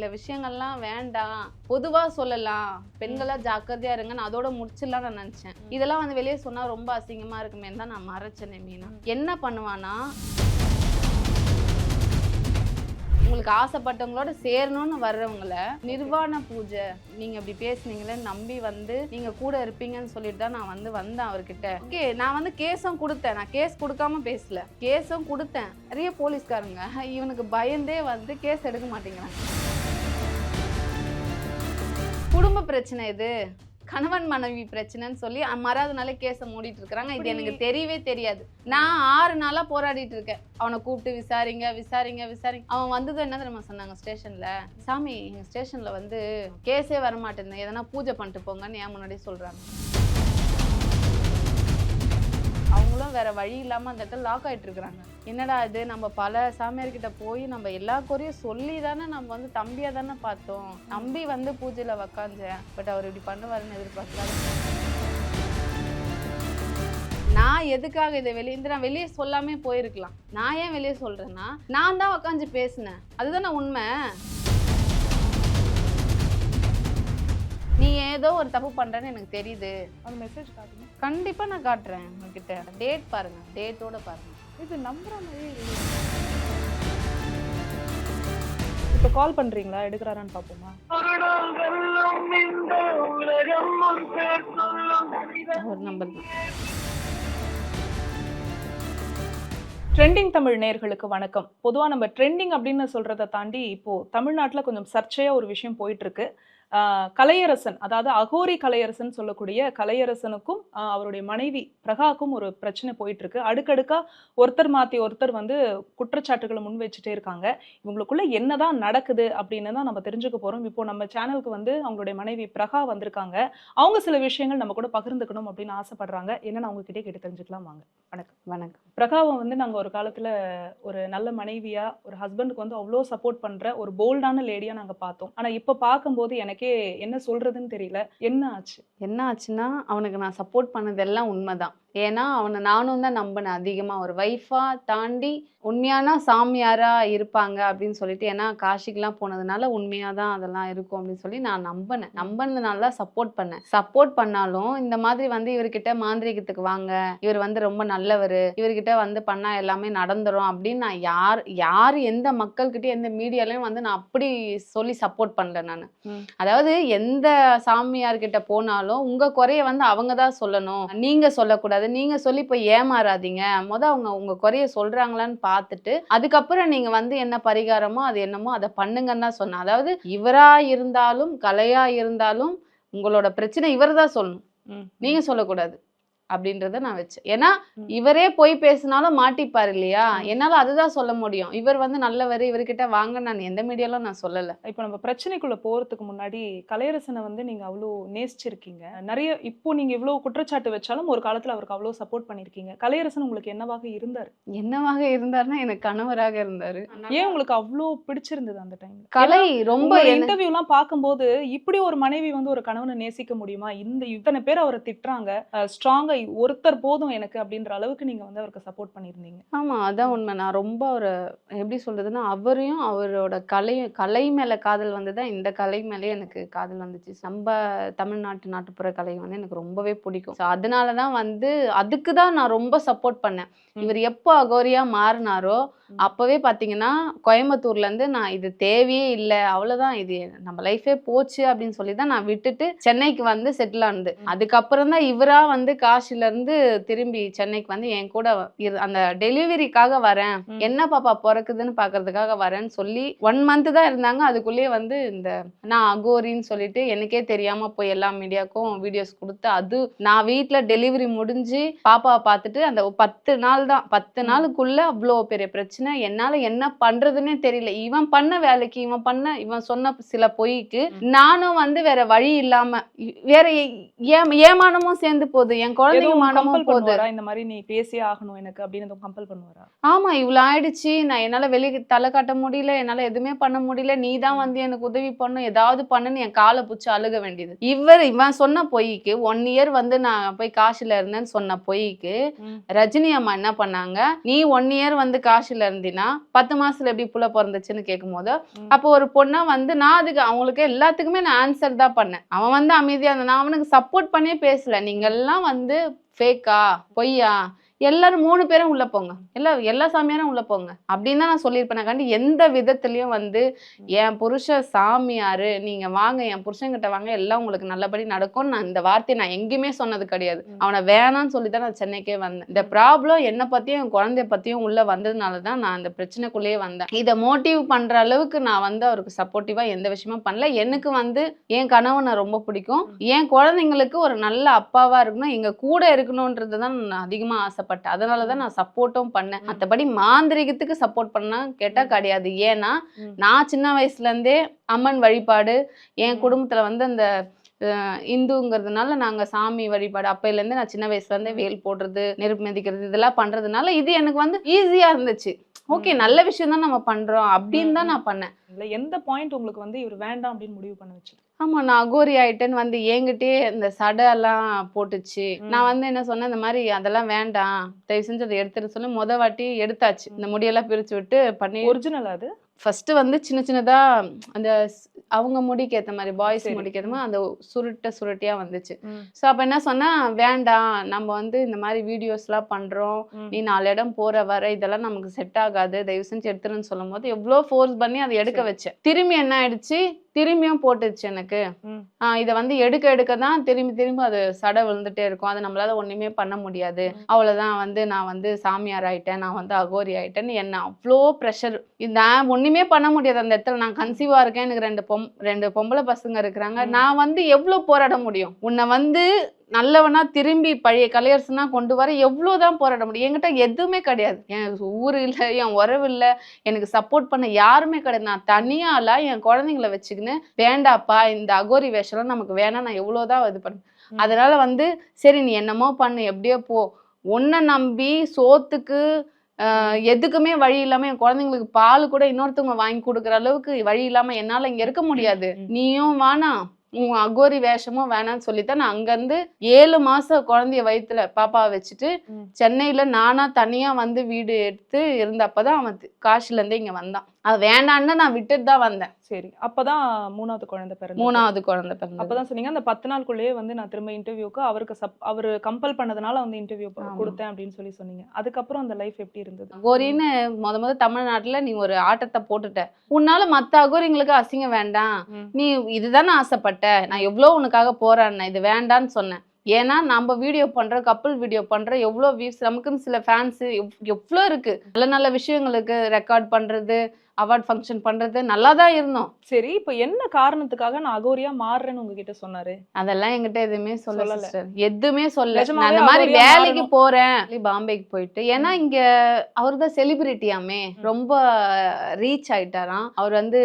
சில விஷயங்கள்லாம் வேண்டாம் பொதுவா சொல்லலாம். பெண்களா ஜாக்கிரதையா இருங்கன்னு அதோட முடிச்சிடலாம் நான் நினைச்சேன். இதெல்லாம் வந்து வெளியே சொன்னா ரொம்ப அசிங்கமா இருக்குமே தான் நான் மறைச்சேனே மீனா. என்ன பண்ணுவானா? உங்களுக்கு ஆசைப்பட்டவங்களோட சேரணும்னு வர்றவங்கள நிர்வாண பூஜை நீங்க இப்படி பேசுனீங்களே நம்பி வந்து நீங்க கூட இருப்பீங்கன்னு சொல்லிட்டு தான் நான் வந்து வந்தேன் அவர்கிட்ட. ஓகே நான் வந்து கேஸும் கொடுத்தேன். நான் கேஸ் கொடுக்காம பேசல. கேஸும் கொடுத்தேன். நிறைய போலீஸ்காரங்க இவனுக்கு பயந்தே வந்து கேஸ் எடுக்க மாட்டேங்கிறாங்க. குடும்ப பிரச்சனை இது. கணவன் மனைவி பிரச்சனைன்னு சொல்லி மறாவது நாளே கேஸை மூடிட்டு இருக்காங்க இது எனக்கு தெரியவே தெரியாது. நான் ஆறு நாளா போராடிட்டு இருக்கேன். அவனை கூப்பிட்டு விசாரிங்க விசாரிங்க விசாரிங்க. அவன் வந்ததும் என்ன தெரியுமா சொன்னாங்க ஸ்டேஷன்ல? சாமி எங்க ஸ்டேஷன்ல வந்து கேஸே வர மாட்டேங்குது எதனா பூஜை பண்ணிட்டு போங்கன்னு ஏன் முன்னாடி சொல்றாங்க. வேற வழி இல்லாம அந்த இடத்துல லாக் ஆயிட்டு இருக்காங்க என்னடா இது? நம்ம பல சாமியார்கிட்ட போய் நம்ம எல்லா குறையும் சொல்லி தானே நம்ம வந்து தம்பியா தானே பார்த்தோம். தம்பி வந்து பூஜையில உக்காந்தேன். பட் அவர் இப்படி பண்ணுவாருன்னு எதிர்பார்க்கல. நான் எதுக்காக இதை வெளியே இந்த நான் வெளியே சொல்லாமே போயிருக்கலாம். நான் ஏன் வெளியே சொல்றேன்னா நான் தான் உக்காந்து பேசினேன். அதுதானே உண்மை? நீ ஏதோ ஒரு தப்பு பண்றேன்னு எனக்கு தெரியுது. அந்த மெசேஜ் காட்டுங்க. கண்டிப்பா நான் காட்டுறேன் உங்ககிட்ட. டேட் பாருங்க. டேட்டோட பாருங்க. இது நம்புற இல்லையே இப்போ கால் பண்றீங்களா? எடுக்கிறாரான்னு பார்ப்போமா ஒரு நம்பர் தான். ட்ரெண்டிங் தமிழ் நேயர்களுக்கு வணக்கம். பொதுவாக நம்ம ட்ரெண்டிங் அப்படின்னு சொல்றதை தாண்டி இப்போ தமிழ்நாட்டில் கொஞ்சம் சர்ச்சையா ஒரு விஷயம் போயிட்டு இருக்கு. ஆஹ் கலையரசன் அதாவது அகோரி கலையரசன் சொல்லக்கூடிய கலையரசனுக்கும் அவருடைய மனைவி பிரகாக்கும் ஒரு பிரச்சனை போயிட்டு இருக்கு அடுக்கடுக்கா ஒருத்தர் மாத்தி ஒருத்தர் வந்து குற்றச்சாட்டுகளை முன் வச்சுட்டே இருக்காங்க. இவங்களுக்குள்ள என்னதான் நடக்குது அப்படின்னு தான் நம்ம தெரிஞ்சுக்க போறோம். இப்போ நம்ம சேனலுக்கு வந்து அவங்களுடைய மனைவி பிரகா வந்திருக்காங்க. அவங்க சில விஷயங்கள் நம்ம கூட பகிர்ந்துக்கணும் அப்படின்னு ஆசைப்படுறாங்க. என்னன்னு அவங்க கிட்டே கேட்டு தெரிஞ்சுக்கலாம் வாங்க. வணக்கம். வணக்கம். பிரகாவை வந்து நாங்க ஒரு காலத்துல ஒரு நல்ல மனைவியா ஒரு ஹஸ்பண்டுக்கு வந்து அவ்வளோ சப்போர்ட் பண்ற ஒரு போல்டான லேடியா நாங்க பார்த்தோம். ஆனா இப்ப பார்க்கும்போது எனக்கே என்ன சொல்றதுன்னு தெரியல? என்ன ஆச்சு? என்ன ஆச்சுன்னா அவனுக்கு நான் சப்போர்ட் பண்ணதெல்லாம் உண்மைதான். ஏன்னா அவனை நானும் தான் நம்பினேன் அதிகமாக ஒரு ஒய்ஃபா தாண்டி உண்மையான சாமியாரா இருப்பாங்க அப்படின்னு சொல்லிட்டு ஏன்னா காசிக்கெல்லாம் போனதுனால உண்மையாக தான் அதெல்லாம் இருக்கும் அப்படின்னு சொல்லி நான் நம்பினேன். நம்பினதுனால தான் சப்போர்ட் பண்ணேன். சப்போர்ட் பண்ணாலும் இந்த மாதிரி வந்து இவர்கிட்ட மாந்திரிகத்துக்கு வாங்க. இவர் வந்து ரொம்ப நல்லவர். இவர்கிட்ட வந்து பண்ணா எல்லாமே நடந்துரும் அப்படின்னு நான் யார் யார் எந்த மக்கள்கிட்டயும் எந்த மீடியாலையும் வந்து நான் அப்படி சொல்லி சப்போர்ட் பண்ணல நான். அதாவது எந்த சாமியார்கிட்ட போனாலும் உங்க குறைய வந்து அவங்க தான் சொல்லணும். நீங்க சொல்லக்கூடாது. நீங்க சொல்லி போய் ஏமாறாதீங்க. முத அவங்க உங்க குறைய சொல்றாங்களான்னு பார்த்துட்டு அதுக்கப்புறம் நீங்க வந்து என்ன பரிகாரமோ அது என்னமோ அதை பண்ணுங்கன்னு தான் சொன்னேன். அதாவது இவரா இருந்தாலும் கலையா இருந்தாலும் உங்களோட பிரச்சனை இவர் தான் சொல்லணும். ம். நீங்க சொல்லக்கூடாது. அப்படின்றத நான் வச்சேன். ஏன்னா. இவரே போய் பேசினாலும் மாட்டிப்பார் இல்லையா. என்னால அதுதான் சொல்ல முடியும். இவர் வந்து நல்லவர் இவர்கிட்ட வாங்க நான் எந்த மீடியாலும் நான் சொல்லல. இப்போ நம்ம பிரச்சனைக்குள்ள போறதுக்கு முன்னாடி கலையரசனை வந்து நீங்க அவ்வளோ நேசிச்சிருக்கீங்க. நிறைய இப்போ நீங்க இவ்வளவு குற்றச்சாட்டு வச்சாலும் ஒரு காலத்துல அவருக்கு அவ்வளோ சப்போர்ட் பண்ணிருக்கீங்க. கலையரசன் உங்களுக்கு என்னவாக இருந்தார்? என்னவாக இருந்தாருன்னா எனக்கு கணவராக இருந்தாரு. ஏன் உங்களுக்கு அவ்வளோ பிடிச்சிருந்தது அந்த டைம்ல கலை ரொம்ப இன்டர்வியூலாம் பார்க்கும்போது இப்படி ஒரு மனைவி வந்து ஒரு கணவனை நேசிக்க முடியுமா? இந்த இத்தனை பேர் அவரை திட்டுறாங்க. ஸ்ட்ராங்கா ஒருத்தர் போதும் எனக்கு அப்படின்ற அளவுக்கு நீங்க வந்து அவருக்கு சப்போர்ட் பண்ணியிருந்தீங்க ஆமா அதான் உண்மை நான் ரொம்ப ஒரு எப்படி சொல்றதுன்னா அவரையும் அவரோட கலையும் கலை மேல காதல் வந்துதான் இந்த கலை மேலே எனக்கு காதல் வந்துச்சு நம்ம தமிழ்நாட்டு நாட்டுப்புற கலை வந்து எனக்கு ரொம்பவே பிடிக்கும் ஸோ அதனால தான் வந்து அதுக்கு தான் நான் ரொம்ப சப்போர்ட் பண்ணேன். இவர் எப்போ அகோரியா மாறினாரோ. அப்பவே பாத்தீங்கன்னா கோயம்புத்தூர்ல இருந்து நான் இது தேவையே இல்லை அவ்வளவுதான் இது நம்ம லைஃபே போச்சு அப்படின்னு சொல்லி தான் நான் விட்டுட்டு சென்னைக்கு வந்து செட்டில் ஆனது. அதுக்கப்புறம் தான் இவரா வந்து காசில இருந்து திரும்பி சென்னைக்கு வந்து என் கூட அந்த டெலிவரிக்காக வரேன். என்ன பாப்பா பிறக்குதுன்னு பாக்குறதுக்காக வரேன்னு சொல்லி ஒன் மந்த் தான் இருந்தாங்க அதுக்குள்ளேயே வந்து இந்த நான் அகோரின்னு சொல்லிட்டு எனக்கே தெரியாம போய் எல்லா மீடியாக்கும் வீடியோஸ் கொடுத்து அது நான் வீட்ல டெலிவரி முடிஞ்சு பாப்பாவை பார்த்துட்டு அந்த பத்து நாள் தான் பத்து. நாளுக்குள்ள அவ்வளோ பெரிய பிரச்சனை என்னால என்ன பண்றதுன்னே தெரியல. இவன் பண்ண வேலைக்கு இவன் பண்ண இவன் சொன்ன சில பொய்க்கு. நானும் வந்து வேற வழி இல்லாம வேற ஏமானமும் சேர்ந்து போகுது. என் குழந்தைங்க மானமும் போகுது. இந்த மாதிரி நீ பேசியே ஆகணும் எனக்கு அப்படின்னு கம்பல் பண்ணுவாரா? ஆமா இவ்வளவு ஆயிடுச்சு. நான் என்னால வெளியே தலை காட்ட முடியல. என்னால எதுவுமே பண்ண முடியல. நீ தான் வந்து எனக்கு உதவி பண்ணும் ஏதாவது பண்ணுன்னு என் காலை பிடிச்சி அழுக வேண்டியது. இவர் இவன் சொன்ன பொய்க்கு ஒன் இயர் வந்து நான் போய் காசில இருந்தேன்னு சொன்ன பொய்க்கு. ரஜினி அம்மா என்ன பண்ணாங்க? நீ ஒன் இயர் வந்து காசில இருந்தீன்னா பத்து மாசத்துல எப்படி புள்ள பிறந்துச்சுன்னு கேட்கும்போது ம். அப்போ ஒரு பொண்ணா வந்து நான் அதுக்கு அவங்களுக்கு எல்லாத்துக்குமே நான் ஆன்சர் தான் பண்ணேன். அவன் வந்து அமைதியா இருந்தான். நான் அவனுக்கு சப்போர்ட் பண்ணியே பேசல. நீங்க எல்லாம் வந்து ஃபேக்கா பொய்யா எல்லாரும் மூணு பேரும் உள்ள போங்க. எல்லா எல்லா சாமியாரும் உள்ள போங்க. அப்படின்னு தான் நான் சொல்லியிருப்பேன். கண்டி எந்த விதத்துலயும் வந்து என் புருஷ சாமியாரு நீங்க வாங்க என் புருஷன்கிட்ட வாங்க எல்லாம் உங்களுக்கு நல்லபடி நடக்கும் நான் இந்த வார்த்தையை நான் எங்கேயுமே சொன்னது கிடையாது. அவனை வேணாம்னு சொல்லி தான் நான் சென்னைக்கே வந்தேன். இந்த ப்ராப்ளம் என்னை பத்தியும் என் குழந்தைய பத்தியும் உள்ள வந்ததுனால தான் நான் அந்த பிரச்சனைக்குள்ளேயே வந்தேன். இதை மோட்டிவ் பண்ற அளவுக்கு நான் வந்து அவருக்கு சப்போர்ட்டிவா எந்த விஷயமும் பண்ணல. எனக்கு வந்து என் கணவனை ரொம்ப பிடிக்கும். என் குழந்தைங்களுக்கு ஒரு நல்ல அப்பாவா இருக்கணும் எங்க கூட இருக்கணும்ன்றது தான் நான் அதிகமா ஆசைப்பட்டேன் அதனால தான் நான் சப்போர்ட்டும் பண்ணேன். மற்றபடி மாந்திரிகத்துக்கு சப்போர்ட் பண்ணா கேட்டா ம். கிடையாது ஏன்னா. நான் சின்ன வயசுல இருந்தே அம்மன் வழிபாடு என். குடும்பத்துல வந்து அந்த இந்துங்கிறதுனால நாங்க சாமி வழிபாடு அப்பையில இருந்து நான் சின்ன வயசுல இருந்தே வேல் போடுறது நெருப்பு மிதிக்கிறது இதெல்லாம் பண்றதுனால இது எனக்கு வந்து ஈஸியா இருந்துச்சு ஓகே. நல்ல விஷயம் தான் நம்ம பண்றோம் அப்படின்னு தான். நான் பண்ணேன் இல்ல எந்த பாயிண்ட் உங்களுக்கு வந்து இவர் வேண்டாம் அப்படின்னு முடிவு பண்ண வச்சு ஆமா நான் அகோரி ஆயிட்டேன்னு வந்து என்கிட்டயே இந்த சடை எல்லாம் போட்டுச்சு. நான் வந்து என்ன சொன்னேன் இந்த மாதிரி அதெல்லாம் வேண்டாம். தயவு செஞ்சு அதை எடுத்துட்டு சொல்லி. முத வாட்டி எடுத்தாச்சு. இந்த முடியெல்லாம் பிரிச்சு விட்டு பண்ணி ஒரிஜினல் அது? ஃபர்ஸ்ட் வந்து சின்ன சின்னதா அந்த அவங்க முடிக்கு ஏத்த மாதிரி பாய்ஸ். முடிக்கு மாதிரி அந்த சுருட்ட சுருட்டியா வந்துச்சு. ஸோ அப்ப என்ன சொன்னா வேண்டாம். நம்ம வந்து இந்த மாதிரி வீடியோஸ்லாம் பண்றோம். நீ நாலு இடம் போற வர இதெல்லாம் நமக்கு செட் ஆகாது. தயவு செஞ்சு எடுத்துருன்னு சொல்லும் போது எவ்வளோ ஃபோர்ஸ் பண்ணி அதை எடுக்க. வச்சேன். திரும்பி என்ன ஆயிடுச்சு? திரும்பியும் போட்டுச்சு எனக்கு. இதை வந்து எடுக்க எடுக்க தான் திரும்பி திரும்பி அது சடை விழுந்துட்டே இருக்கும். அது நம்மளால ஒண்ணுமே பண்ண முடியாது. அவ்வளவுதான் வந்து நான் வந்து சாமியார் ஆயிட்டேன். நான் வந்து அகோரி ஆயிட்டேன்னு என்ன அவ்வளோ ப்ரெஷர் நான் ஒண்ணுமே பண்ண முடியாது அந்த இடத்துல. நான் கன்சீவா இருக்கேன். எனக்கு ரெண்டு பொம் ரெண்டு பொம்பளை பசங்க இருக்கிறாங்க. நான் வந்து எவ்வளவு போராட முடியும்? உன்னை வந்து நல்லவனா திரும்பி பழைய கலையரசனா கொண்டு வர எவ்வளவுதான் போராட முடியும். என்கிட்ட எதுவுமே கிடையாது. என் ஊர் இல்லை என் உறவு இல்லை எனக்கு சப்போர்ட் பண்ண யாருமே கிடையாது. நான் தனியால என் குழந்தைங்கள வச்சுக்கின்னு வேண்டாப்பா இந்த அகோரி வேஷம்லாம் நமக்கு வேணாம் நான் எவ்வளோதான் இது பண்ணேன். அதனால வந்து சரி நீ என்னமோ பண்ணு எப்படியோ போ. உன்னை நம்பி சோத்துக்கு எதுக்குமே வழி இல்லாம என் குழந்தைங்களுக்கு பால் கூட இன்னொருத்தவங்க வாங்கி கொடுக்குற அளவுக்கு வழி இல்லாம என்னால இங்க இருக்க முடியாது. நீயும் வேணாம் உன் அகோரி வேஷமும் வேணாம்னு சொல்லித்தான் நான் அங்கேருந்து ஏழு மாசம் குழந்தைய வயித்துல பாப்பாவை வச்சுட்டு. சென்னையில நானா தனியா வந்து வீடு எடுத்து இருந்தப்பதான் அவன் தி- காசில இருந்து இங்க வந்தான் அது வேண்டான்னு நான் விட்டுட்டு தான் வந்தேன் சரி. அப்பதான் மூணாவது குழந்தை பிறந்தது. மூணாவது குழந்தை பிறந்தது. அப்பதான் சொன்னீங்க அந்த பத்து நாளுக்குள்ளேயே வந்து நான் திரும்ப இன்டர்வியூக்கு அவருக்கு சப் அவர் கம்பல் பண்ணதுனால வந்து இன்டர்வியூ. கொடுத்தேன் அப்படின்னு சொல்லி சொன்னீங்க. அதுக்கப்புறம் அந்த லைஃப் எப்படி இருந்தது? அகோரின்னு முத முத தமிழ்நாட்டுல நீ ஒரு ஆட்டத்தை போட்டுட்ட. உன்னால மத்த அகோரிங்களுக்கு அசிங்கம் வேண்டாம். நீ இதுதானே ஆசைப்பட்ட. நான் எவ்வளோ உனக்காக போராடினேன் இது வேண்டான்னு சொன்னேன். ஏன்னா நம்ம வீடியோ பண்றோம் கப்புள் வீடியோ பண்றோம் எவ்வளோ வியூஸ் நமக்குன்னு சில ஃபேன்ஸ் எவ்வளோ இருக்கு. நல்ல நல்ல விஷயங்களுக்கு ரெக்கார்ட் பண்றது அவார்ட் ஃபங்க்ஷன் பண்றது நல்லா தான் இருந்தோம். சரி இப்போ என்ன காரணத்துக்காக நான் அகோரியா மாறுறேன்னு உங்ககிட்ட சொன்னாரு? அதெல்லாம் என்கிட்ட எதுவுமே சொல்ல சொல்லல. சிஸ்டர் எதுவுமே சொல்ல நிஜமாவே நான் இந்த மாதிரி அகோரியா வேலைக்கு. போறேன். சொல்லி பாம்பேக்கு போயிட்டு ஏன்னா இங்க அவர் தான் செலிபிரிட்டியாமே ரொம்ப ரீச் ஆயிட்டாராம். அவர் வந்து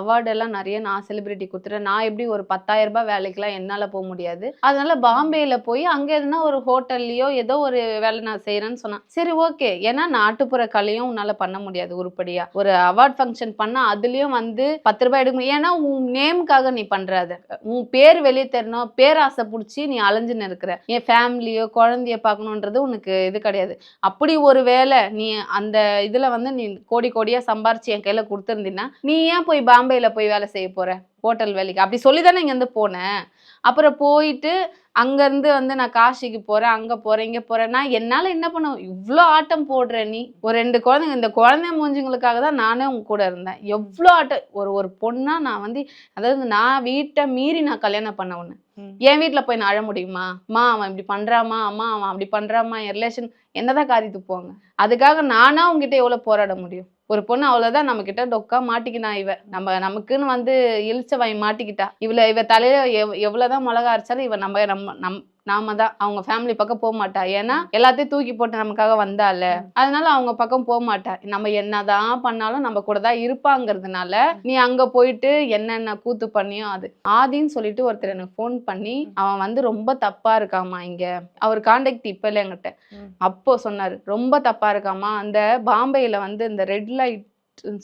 அவார்டு எல்லாம் நிறைய நான் செலிபிரிட்டி கொடுத்துறேன் நான் எப்படி ஒரு பத்தாயிரம் ரூபாய் வேலைக்கெல்லாம் என்னால போக முடியாது. அதனால பாம்பேல போய் அங்க எதுனா ஒரு ஹோட்டல்லையோ ஏதோ ஒரு வேலை நான் செய்யறேன்னு சொன்னேன். சரி ஓகே ஏன்னா நாட்டுப்புற கலையும் உன்னால பண்ண முடியாது உருப்படியா. ஒரு அவார்ட் ஃபங்க்ஷன் பண்ணா அதுலயும் வந்து பத்து ரூபாய் எடுக்க முடியும். ஏன்னா உன் நேமுக்காக நீ பண்ற அதை. உன் பேர் வெளியே தரணும். பேராசை பிடிச்சி நீ அலைஞ்சுன்னு இருக்கிற. என் ஃபேமிலியோ குழந்தைய பார்க்கணுன்றது உனக்கு இது கிடையாது. அப்படி ஒரு வேலை நீ அந்த இதுல வந்து நீ கோடி கோடியா சம்பாரிச்சு என் கையில கொடுத்துருந்தீன்னா நீ ஏன் போய் பாம்பேல போய் வேலை செய்ய போற? ஹோட்டல் வேலைக்கு. அப்படி சொல்லி தானே இங்க இருந்து போனேன். அப்புறம் போயிட்டு அங்கேருந்து வந்து நான் காசிக்கு போகிறேன் அங்கே போகிறேன் இங்கே போகிறேன்னா என்னால் என்ன பண்ண இவ்வளோ ஆட்டம் போடுற நீ ஒரு ரெண்டு குழந்தைங்க இந்த குழந்தை மூஞ்சுங்களுக்காக தான் நானே உங்க கூட இருந்தேன். எவ்வளோ ஆட்டம் ஒரு ஒரு பொண்ணாக நான் வந்து அதாவது நான் வீட்டை மீறி நான் கல்யாணம் பண்ண ஒன்று என் வீட்டில் போய் நான் அழ முடியுமா? அம்மா அவன் இப்படி பண்றாமா? அம்மா அவன் அப்படி பண்ணுறாமா என் ரிலேஷன் என்னதான் காதி துப்புவாங்க. அதுக்காக நானா உங்ககிட்ட எவ்வளவு போராட முடியும்? ஒரு பொண்ணு அவ்வளவுதான் நம்ம கிட்ட டொக்கா மாட்டிக்கினா இவ. நம்ம நமக்குன்னு வந்து இழிச்ச வாங்கி மாட்டிக்கிட்டா. இவளை இவ தலையில எவ் எவ்வளவுதான் மிளகா அரைச்சாலும் இவ நம்ம நம்ம நம் நாம தான் அவங்க ஃபேமிலி பக்கம் போக மாட்டா. ஏன்னா எல்லாத்தையும் தூக்கி போட்டு நமக்காக வந்தால. அதனால அவங்க பக்கம் போக மாட்டா. நம்ம என்னதான் பண்ணாலும் நம்ம கூட தான் இருப்பாங்கிறதுனால நீ அங்க போயிட்டு என்னென்ன கூத்து பண்ணியோ அது. ஆதின்னு சொல்லிட்டு ஒருத்தர் எனக்கு ஃபோன் பண்ணி அவன் வந்து ரொம்ப தப்பா இருக்காமா இங்க. அவர் காண்டாக்ட் இப்ப இல்லை என்கிட்ட. அப்போ சொன்னாரு ரொம்ப தப்பா இருக்காமா அந்த பாம்பேல வந்து இந்த ரெட் லைட்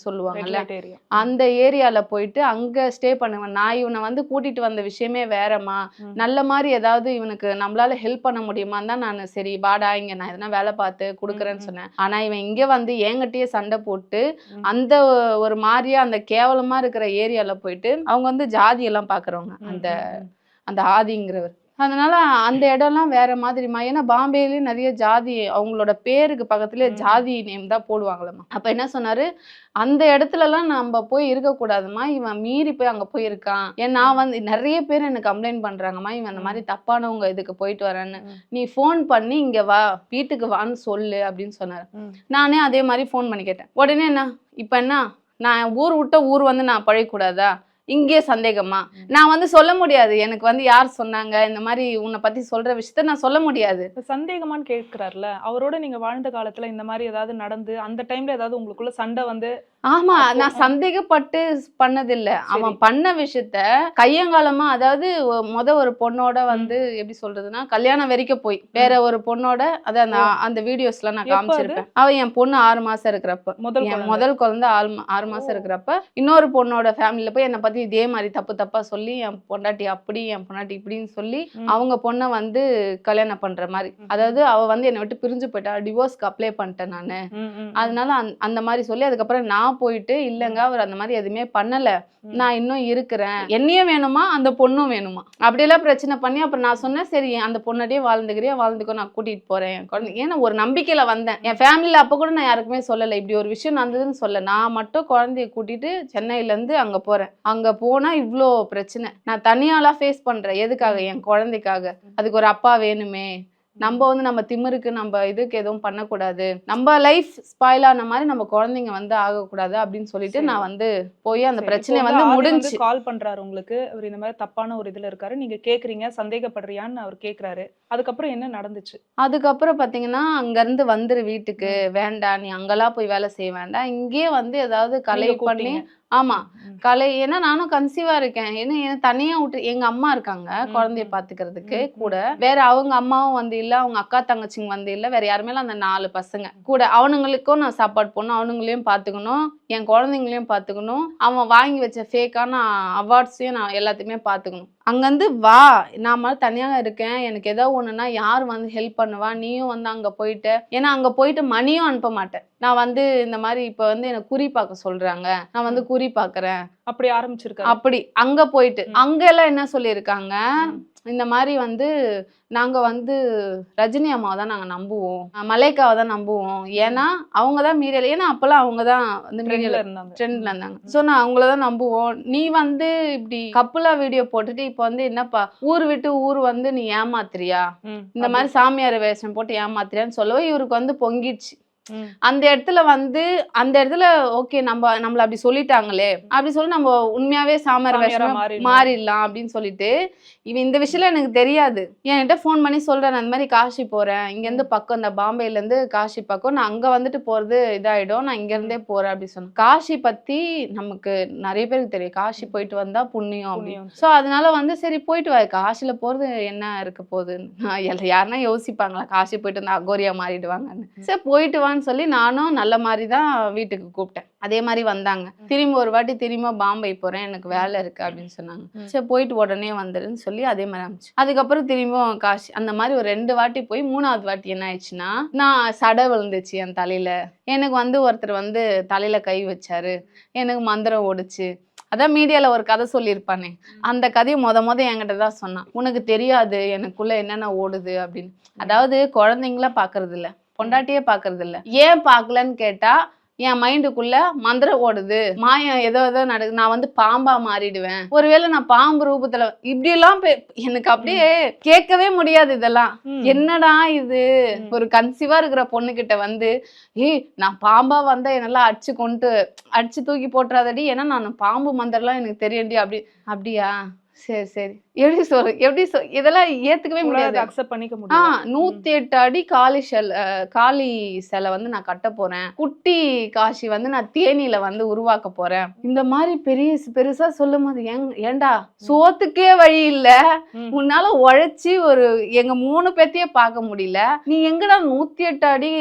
சொல்லுவாங்கல்ல. அந்த ஏரியால போயிட்டு அங்க ஸ்டே பண்ணுவேன். நான் இவனை வந்து கூட்டிட்டு வந்த விஷயமே வேறம்மா. நல்ல மாதிரி ஏதாவது இவனுக்கு நம்மளால ஹெல்ப் பண்ண முடியுமான்னு தான் நான் சரி வாடா இங்க நான் எதனா வேலை பார்த்து கொடுக்குறேன்னு. சொன்னேன். ஆனா இவன் இங்க வந்து என்கிட்டயே சண்டை போட்டு. அந்த ஒரு மாதிரியா அந்த கேவலமா இருக்கிற ஏரியால போயிட்டு அவங்க வந்து ஜாதி எல்லாம் பாக்குறவங்க. அந்த அந்த ஆதிங்கிறவர். அதனால அந்த இடம்லாம் வேற மாதிரிமா ஏன்னா பாம்பேலயும் நிறைய ஜாதி அவங்களோட பேருக்கு பக்கத்துலயே. ஜாதி நேம் தான் போடுவாங்களம்மா. அப்ப என்ன சொன்னாரு? அந்த இடத்துலலாம் நம்ம போய் இருக்கக்கூடாதும்மா. இவன் மீறி போய் அங்க போய் இருக்கான் ஏன் நான் வந்து நிறைய பேர் எனக்கு கம்ப்ளைண்ட் பண்றாங்கம்மா. இவன் அந்த மாதிரி தப்பானவங்க இதுக்கு போயிட்டு வரேன்னு. நீ ஃபோன் பண்ணி இங்க வா. வீட்டுக்கு வான்னு சொல்லு அப்படின்னு சொன்னாரு. நானே அதே மாதிரி ஃபோன் பண்ணி கேட்டேன். உடனே என்ன? இப்போ என்ன? நான் ஊர் விட்ட ஊர் வந்து நான் பழகக்கூடாதா? இங்கே சந்தேகமா? நான் வந்து சொல்ல முடியாது. எனக்கு வந்து யார் சொன்னாங்க? இந்த மாதிரி உன்னை பத்தி சொல்ற விஷயத்த நான் சொல்ல முடியாது. சந்தேகமான்னு கேட்கிறாருல அவரோட நீங்க வாழ்ந்த காலத்துல இந்த மாதிரி ஏதாவது நடந்து அந்த டைம்ல ஏதாவது உங்களுக்குள்ள சண்டை வந்து ஆமா நான் சந்தேகப்பட்டு பண்ணதில்ல அவன் பண்ண விஷயத்த கையங்காலமா அதாவது முத ஒரு பொண்ணோட வந்து எப்படி சொல்றதுன்னா கல்யாணம் வரைக்கும் போய் வேற ஒரு பொண்ணோட அத அந்த அந்த வீடியோஸ்ல நான்? காமிச்சிருப்பேன் அவன் என் பொண்ணு ஆறு மாசம் இருக்கிறப்ப முதல். முதல் குழந்தை ஆறு ஆறு மாசம். இருக்கிறப்ப இன்னொரு பொண்ணோட ஃபேமிலியில போய் என்னை பத்தி இதே மாதிரி தப்பு தப்பா சொல்லி என் பொண்டாட்டி அப்படி என் பொண்டாட்டி இப்படின்னு சொல்லி. அவங்க பொண்ணை வந்து கல்யாணம் பண்ற மாதிரி. அதாவது அவ வந்து என்னை விட்டு பிரிஞ்சு போயிட்டா டிவோர்ஸ்க்கு அப்ளை பண்ணிட்டேன் நானு. அதனால அந்த மாதிரி சொல்லி அதுக்கப்புறம் நான் போயிட்டு இல்லைங்க அவர் அந்த மாதிரி எதுவுமே பண்ணல. நான் இன்னும் இருக்கிறேன். என்னையும் வேணுமா? அந்த பொண்ணும் வேணுமா? அப்படியெல்லாம் பிரச்சனை பண்ணி அப்புறம் நான் சொன்னேன் சரி அந்த பொண்ணாடியே வாழ்ந்துக்கிறியா? வாழ்ந்துக்கோ நான் கூட்டிட்டு போறேன். என் குழந்தை ஏன்னா ஒரு நம்பிக்கையில வந்தேன். என் ஃபேமிலியில அப்ப கூட நான் யாருக்குமே சொல்லலை. இப்படி ஒரு விஷயம் நடந்ததுன்னு சொல்ல நான் மட்டும் குழந்தைய கூட்டிட்டு சென்னையில இருந்து அங்க போறேன். அங்க போனா இவ்ளோ பிரச்சனை. நான் தனியாலாம் ஃபேஸ் பண்றேன். எதுக்காக? என் குழந்தைக்காக. அதுக்கு ஒரு அப்பா வேணுமே. நம்ம வந்து நம்ம திமிருக்கு நம்ம இதுக்கு எதுவும் பண்ணக்கூடாது. நம்ம லைஃப் ஸ்பாயில் ஆன மாதிரி நம்ம குழந்தைங்க வந்து ஆகக்கூடாது அப்படின்னு சொல்லிட்டு. நான் வந்து போய் அந்த பிரச்சனை வந்து முடிஞ்சு கால் பண்றாரு உங்களுக்கு. அவர் இந்த மாதிரி தப்பான ஒரு இதுல இருக்காரு. நீங்க கேக்குறீங்க சந்தேகப்படுறியான்னு அவர் கேக்குறாரு. அதுக்கப்புறம் என்ன நடந்துச்சு? அதுக்கப்புறம் பாத்தீங்கன்னா அங்க இருந்து வந்துரு வீட்டுக்கு. வேண்டாம் நீ அங்கெல்லாம் போய் வேலை செய்ய வேண்டாம். இங்கேயே வந்து ஏதாவது கலை பண்ணி. ஆமா. கலை ஏன்னா நானும் கன்சீவா இருக்கேன் ஏன்னா என்ன தனியா விட்டு எங்க அம்மா இருக்காங்க குழந்தைய. பாத்துக்கிறதுக்கு. கூட வேற அவங்க அம்மாவும் வந்து இல்ல அவங்க அக்கா தங்கச்சிங்க வந்து இல்ல வேற யாருமே அந்த நாலு பசங்க கூட அவனுங்களுக்கும் நான் சாப்பாடு போடணும் அவனுங்களையும் பாத்துக்கணும் என் குழந்தைங்களையும் பாத்துக்கணும் அவன் வாங்கி வச்ச ஃபேக்கான அவார்ட்ஸையும் நான் எல்லாத்தையுமே பாத்துக்கணும் அங்கேருந்து வா நான் மட்டும் தனியாக இருக்கேன். எனக்கு ஏதோ ஒண்ணுன்னா யார் வந்து ஹெல்ப் பண்ணுவா? நீயும் வந்து அங்க போயிட்டு ஏன்னா அங்க போயிட்டு மணியும் அனுப்ப மாட்டேன். நான் வந்து இந்த மாதிரி இப்ப வந்து எனக்கு குறி பார்க்க சொல்றாங்க. நான் வந்து குறி பார்க்கறேன். அப்படி ஆரம்பிச்சிருக்காரு. அப்படி அங்க போயிட்டு ம். அங்க எல்லாம் என்ன சொல்லியிருக்காங்க. இந்த மாதிரி வந்து நாங்க வந்து ரஜினி அம்மாவை தான் நாங்க நம்புவோம். மலைக்காவை தான் நம்புவோம். ஏன்னா அவங்க தான் மீடியால ஏன்னா அப்பெல்லாம் அவங்க தான் வந்து மீடியால இருந்தாங்க. ட்ரெண்ட்ல இருந்தாங்க. ஸோ நான் அவங்கள தான் நம்புவோம். நீ வந்து இப்படி கப்புலா வீடியோ போட்டுட்டு இப்போ வந்து என்னப்பா ஊர் விட்டு ஊர் வந்து நீ ஏமாத்துறியா? இந்த மாதிரி சாமியார் வேஷம் போட்டு ஏமாத்துறியான்னு சொல்லவே இவருக்கு வந்து பொங்கிடுச்சு. அந்த இடத்துல வந்து அந்த இடத்துல ஓகே நம்ம நம்மள அப்படி சொல்லிட்டாங்களே. அப்படி சொல்லி நம்ம உண்மையாவே சாமியார் சாமியாரா வேஷம். மாறிடலாம் அப்படின்னு சொல்லிட்டு இவன் இந்த விஷயத்துல எனக்கு தெரியாது. என்கிட்ட ஃபோன் பண்ணி சொல்றேன் நான் இந்த மாதிரி காஷி போறேன். இங்க இருந்து பக்கம் இந்த பாம்பேல இருந்து காஷி பக்கம் நான் அங்க வந்துட்டு போறது இதாயிடும். நான் இங்க இருந்தே போறேன் அப்படி சொன்னேன். காஷி பத்தி நமக்கு நிறைய பேருக்கு தெரியும். காஷி போயிட்டு வந்தா புண்ணியம் அப்படின்னு. ஸோ அதனால வந்து சரி போயிட்டு வா. காசில போறது என்ன இருக்க போகுதுன்னு. யாருன்னா யோசிப்பாங்களா? காசி போயிட்டு வந்தா அகோரியா மாறிடுவாங்கன்னு. சரி போயிட்டு வான்னு சொல்லி நானும் நல்ல மாதிரி தான் வீட்டுக்கு கூப்பிட்டேன். அதே மாதிரி வந்தாங்க. திரும்பி ஒரு வாட்டி திரும்ப பாம்பே போறேன் எனக்கு வேலை இருக்கு அப்படின்னு சொன்னாங்க. சரி போயிட்டு உடனே வந்துருன்னு சொல்லி அதே மாதிரி ஆரம்பிச்சு. அதுக்கப்புறம் திரும்பியும் காசி அந்த மாதிரி ஒரு ரெண்டு வாட்டி போய் மூணாவது வாட்டி என்ன ஆயிடுச்சுன்னா நான் சடை விழுந்துச்சு என் தலையில. எனக்கு வந்து ஒருத்தர் வந்து தலையில கை வச்சாரு. எனக்கு மந்திரம் ஓடுச்சு. அதான் மீடியால ஒரு கதை சொல்லியிருப்பானே. அந்த கதையை மொத மொத என்கிட்ட தான் சொன்னான். உனக்கு தெரியாது எனக்குள்ள என்னென்ன ஓடுது அப்படின்னு. அதாவது குழந்தைங்கள பாக்குறது இல்ல பொண்டாட்டியே பாக்குறது இல்ல ஏன் பார்க்கலன்னு கேட்டா என் மைண்டுக்குள்ள மந்திரம் ஓடுது. மாயம் ஏதோ ஏதோ நடக்குது நான் வந்து பாம்பா மாறிடுவேன். ஒருவேளை நான் பாம்பு ரூபத்துல இப்படி எல்லாம் எனக்கு அப்படியே கேட்கவே முடியாது இதெல்லாம். என்னடா இது. ஒரு கன்சீவா இருக்கிற பொண்ணுகிட்ட வந்து ஏய் நான் பாம்பா வந்தா என்னெல்லாம் அடிச்சு கொண்டு அடிச்சு தூக்கி போட்டுறாதடி? ஏன்னா நான் பாம்பு மந்திரம்லாம் எனக்கு தெரியும்டி. அப்படி அப்படியா? சரி சரி. எப்படி சொல் எப்படி சொல் இதெல்லாம் ஏத்துக்கவே முடியாது. அக்செப்ட் பண்ணிக்க ஆ முடியும் நூத்தி எட்டு அடி காளி செல் காளி சிலை வந்து நான் கட்ட போறேன். குட்டி காசி வந்து நான் தேனியில வந்து உருவாக்க போறேன். இந்த மாதிரி பெரிய பெருசா சொல்லும் போது ஏண்டா? சோத்துக்கே வழி இல்ல. உன்னால உழைச்சி ஒரு எங்க மூணு பேத்தையே பார்க்க முடியல. நீ எங்கடா நூத்தி எட்டு அடி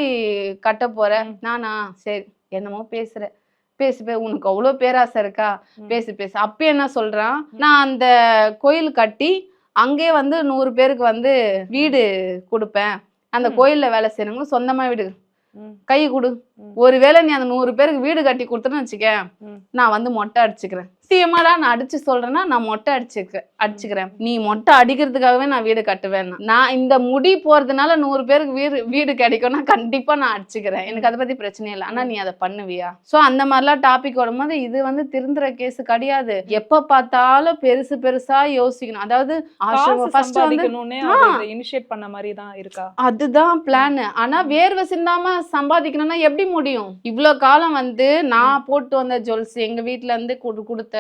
கட்ட போற. நானா? சரி என்னமோ பேசுற. பேசு பே உனக்கு அவ்வளோ பேராசை இருக்கா. பேசு பேசு அப்ப என்ன சொல்றான் நான் அந்த கோயில் கட்டி அங்கே வந்து நூறு பேருக்கு வந்து வீடு கொடுப்பேன் அந்த. கோயில்ல வேலை செய்யறவங்க சொந்தமா வீடு. கை கொடு. ஒருவேளை நீ அந்த நூறு பேருக்கு வீடு கட்டி கொடுத்தேன்னு வச்சுக்க. நான் வந்து மொட்டை அடிச்சுக்கிறேன் சீமாடா நான் அடிச்சு சொல்றேன்னா நான் மொட்டை அடிச்சுக்க அடிச்சுக்கிறேன். நீ மொட்டை அடிக்கிறதுக்காகவே நான் வீடு கட்டுவேன். நான் இந்த முடி போறதுனால நூறு பேருக்கு வீடு வீடு கிடைக்கும்னா கண்டிப்பா நான் அடிச்சுக்கிறேன். எனக்கு அதை பத்தி பிரச்சனை இல்லை. ஆனா நீ அதை பண்ணுவியா? சோ அந்த மாதிரிலாம் டாபிக் வரும்போது இது வந்து திருந்துற கேஸ் கிடையாது. எப்ப பார்த்தாலும் பெருசு பெருசா யோசிக்கணும். அதாவது ஃபர்ஸ்ட் வந்து இனிஷியேட் பண்ண மாதிரி தான் இருக்கா? அதுதான் பிளான் ஆனா வேர்வை சிந்தாம சம்பாதிக்கணும்னா எப்படி முடியும்? இவ்ளோ காலம் வந்து நான் போட்டு வந்த ஜுவல்ஸ் எங்க வீட்ல இருந்து குடு- கொடுத்த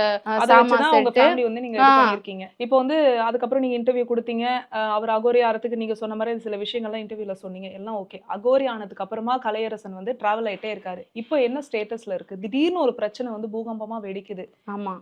பண்ணிருக்கீங்க இப்போ வந்து அதுக்கப்புறம் நீங்க இன்டர்வியூ கொடுத்தீங்க. அவர் அகோரி ஆறதுக்கு நீங்க சொன்ன மாதிரி சில விஷயங்கள்லாம் இன்டர்வியூல சொன்னீங்க. எல்லாம் ஓகே அகோரி ஆனதுக்கு அப்புறமா கலையரசன் வந்து டிராவல் ஆயிட்டே இருக்காரு. இப்போ என்ன ஸ்டேட்டஸ்ல இருக்கு? திடீர்னு ஒரு பிரச்சனை வந்து பூகம்பமா வெடிக்குது. ஆமா.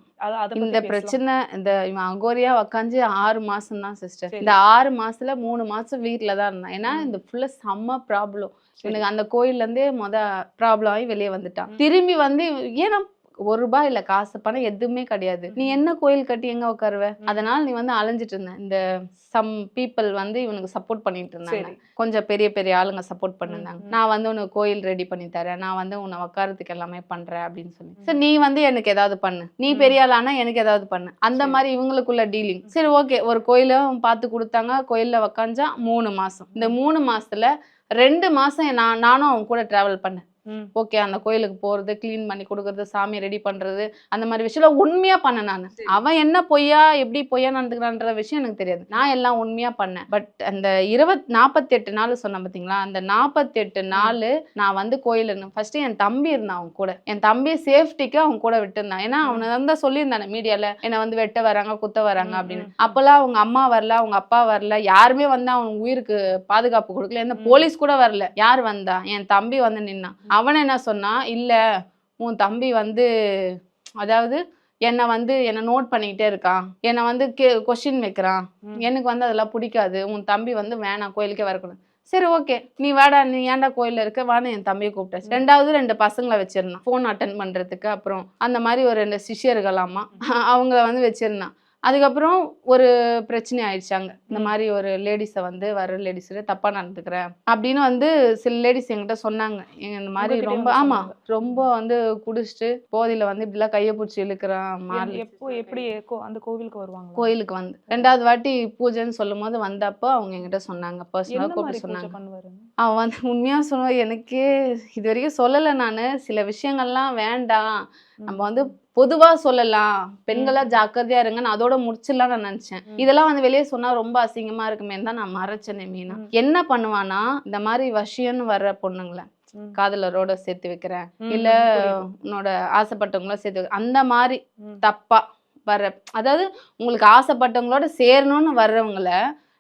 இந்த. பிரச்சனை இந்த இவன் அகோரியா உக்காந்து ஆறு மாசம் தான் சிஸ்டர். இந்த ஆறு மாசத்துல மூணு மாசம் வீட்ல தான் இருந்தான். ஏன்னா. இந்த ஃபுல்லா செம்ம ப்ராப்ளம். எனக்கு அந்த கோயில்ல இருந்தே முத ப்ராப்ளம் ஆகி வெளியே வந்துட்டான். திரும்பி வந்து ஏன்னா ஒரு ரூபாய் இல்ல காசு பணம் எதுவுமே கிடையாது. நீ என்ன கோயில் கட்டி எங்க உட்காருவ. அதனால நீ வந்து அலைஞ்சிட்டு இருந்த. இந்த சம் பீப்புள் வந்து இவனுக்கு சப்போர்ட் பண்ணிட்டு இருந்தாங்க. கொஞ்சம் பெரிய பெரிய ஆளுங்க சப்போர்ட் பண்ணிருந்தாங்க. நான் வந்து உனக்கு கோயில் ரெடி பண்ணி தரேன். நான் வந்து உன்னை உட்காரத்துக்கு எல்லாமே பண்றேன் அப்படின்னு சொல்லி. சரி நீ வந்து எனக்கு ஏதாவது பண்ணு. நீ. பெரிய ஆளானா எனக்கு ஏதாவது பண்ணு. அந்த. மாதிரி இவங்களுக்குள்ள டீலிங் சரி ஓகே ஒரு கோயிலும் பார்த்து கொடுத்தாங்க. கோயில்ல உக்காஞ்சா மூணு மாசம். இந்த மூணு மாசத்துல ரெண்டு மாசம் நான் நானும் அவங்க கூட டிராவல் பண்ணேன். ஓகே அந்த கோயிலுக்கு போறது க்ளீன் பண்ணி கொடுக்கறது சாமி ரெடி பண்றது அந்த மாதிரி விஷயம் உண்மையா பண்ணேன் நான். அவன் என்ன பொய்யா எப்படி பொய்யா நடந்துக்கிறான்ற விஷயம் எனக்கு தெரியாது. நான் எல்லாம் உண்மையா பண்ணேன். பட் அந்த இருபத் நாற்பத்தெட்டு நாள் சொன்னேன் பாத்தீங்களா? அந்த நாற்பத்தெட்டு நாள் நான் வந்து கோயில் ஃபர்ஸ்ட் என் தம்பி இருந்தான் அவன் கூட. என் தம்பி சேஃப்டிக்கு அவன் கூட விட்டுருந்தான். ஏன்னா. அவனை வந்து சொல்லியிருந்தானே மீடியால என்னை வந்து வெட்ட வராங்க குத்த வராங்க அப்படின்னு. அப்பெல்லாம் அவங்க அம்மா வரல அவங்க அப்பா வரல யாருமே வந்து அவன் உயிருக்கு பாதுகாப்பு கொடுக்கல. எந்த ம். போலீஸ் கூட வரல. யார் வந்தா? என் தம்பி வந்து நின்னான். அவன் என்ன சொன்னான் இல்ல உன் தம்பி வந்து அதாவது என்னை வந்து என்னை நோட் பண்ணிக்கிட்டே இருக்கான். என்னை வந்து கே கொஷின் வைக்கிறான். எனக்கு வந்து அதெல்லாம் பிடிக்காது. உன் தம்பி வந்து வேணாம் கோயிலுக்கே வரக்கூடாது. சரி ஓகே நீ வாடா நீ ஏன்டா கோயில்ல இருக்க? வான்னு என் தம்பியை கூப்பிட்டாச்சு ரெண்டாவது ரெண்டு பசங்களை வச்சிருந்தான் ஃபோன் அட்டன் பண்றதுக்கு அப்புறம். அந்த மாதிரி ஒரு ரெண்டு சிஷ்யர்களாமா அவங்கள வந்து வச்சிருந்தான் அதுக்கப்புறம் ஒரு பிரச்சனை ஆயிடுச்சாங்க இந்த. மாதிரி ஒரு லேடிஸை வந்து வர லேடிஸ் தப்பா நடந்துக்கிறேன். அப்படின்னு வந்து சில லேடிஸ் என்கிட்ட சொன்னாங்க. எங்க இந்த மாதிரி ரொம்ப ஆமா. ரொம்ப வந்து குடிச்சிட்டு போதையில வந்து இப்படிலாம் கையை பிடிச்சி இழுக்கிறான் மாறி எப்போ எப்படி அந்த கோவிலுக்கு வருவாங்க கோயிலுக்கு வந்து. ரெண்டாவது வாட்டி பூஜைன்னு சொல்லும் போது வந்தப்போ அவங்க என்கிட்ட சொன்னாங்க. பர்சனலா என்ன மாதிரி கூப்பிட்டு சொன்னாங்க. அவன் வந்து உண்மையா சொன்ன எனக்கே இது வரைக்கும் சொல்லலை நான். சில விஷயங்கள்லாம் வேண்டாம். நம்ம வந்து பொதுவா சொல்லலாம் பெண்களா ஜாக்கிரதையா இருங்க நான் அதோட முடிச்சிடலாம் நான் நினைச்சேன். இதெல்லாம் வந்து வெளியே சொன்னா ரொம்ப அசிங்கமா இருக்குமே தான் நான் மறைச்சேனே மீனா. என்ன பண்ணுவானா இந்த மாதிரி வசியம்னு வர்ற பொண்ணுங்களை. காதலரோட சேர்த்து வைக்கிறேன் இல்ல. உன்னோட ஆசைப்பட்டவங்கள சேர்த்து அந்த மாதிரி. தப்பா வர்ற அதாவது உங்களுக்கு ஆசைப்பட்டவங்களோட சேரணும்னு வர்றவங்கள